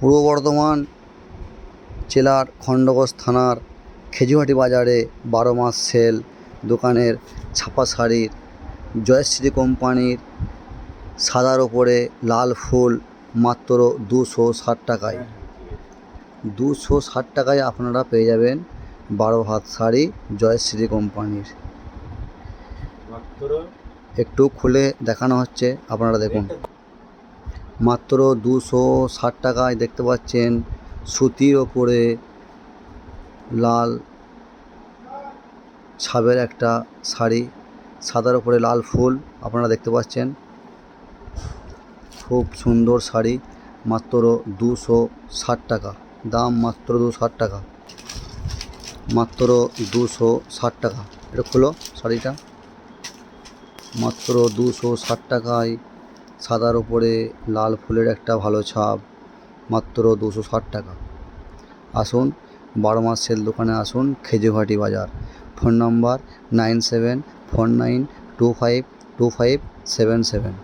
পূর্ব বর্ধমান জেলার খণ্ডঘোষ থানার খেজুহাটি বাজারে বারো মাস সেল দোকানের ছাপা শাড়ির জয়শ্রী কোম্পানির সাদার ওপরে লাল ফুল মাত্র দুশো ষাট টাকায়। দুশো ষাট টাকায় আপনারা পেয়ে যাবেন বারো হাত শাড়ি জয়শ্রী কোম্পানির। একটু খুলে দেখানো হচ্ছে আপনারা দেখুন। মাত্র দুশো ষাট টাকায় দেখতে পাচ্ছেন সুতির ওপরে লাল ছাবের একটা শাড়ি, সাদার ওপরে লাল ফুল, আপনারা দেখতে পাচ্ছেন। খুব সুন্দর শাড়ি, মাত্র দুশো ষাট টাকা, দাম মাত্র দুশো ষাট টাকা, মাত্র দুশো ষাট টাকা। এটা খুলো শাড়িটা। মাত্র দুশো ষাট টাকায় সাদার ওপরে লাল ফুলের একটা ভালো ছাপ, মাত্র দুশো ষাট টাকা। আসুন, বারো মাস সেল দোকানে আসুন খেজুঘাটি বাজার। Phone number nine seven four nine two five two five seven seven.